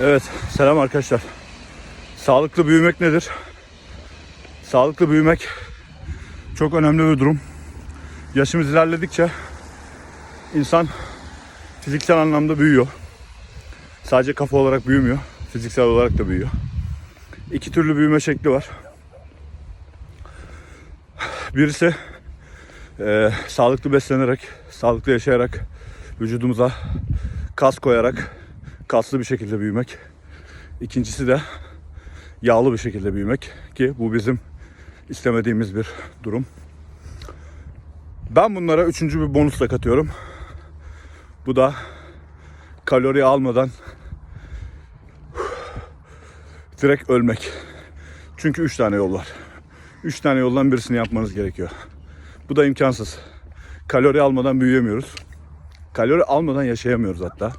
Evet, selam arkadaşlar. Sağlıklı büyümek nedir? Sağlıklı büyümek çok önemli bir durum. Yaşımız ilerledikçe insan fiziksel anlamda büyüyor. Sadece kafa olarak büyümüyor, fiziksel olarak da büyüyor. İki türlü büyüme şekli var. Birisi eee, sağlıklı beslenerek, sağlıklı yaşayarak, vücudumuza kas koyarak kaslı bir şekilde büyümek. İkincisi de yağlı bir şekilde büyümek ki bu bizim istemediğimiz bir durum. Ben bunlara üçüncü bir bonus da katıyorum. Bu da kalori almadan direkt ölmek. Çünkü üç tane yol var. Üç tane yoldan birisini yapmanız gerekiyor. Bu da imkansız. Kalori almadan büyüyemiyoruz. Kalori almadan yaşayamıyoruz hatta.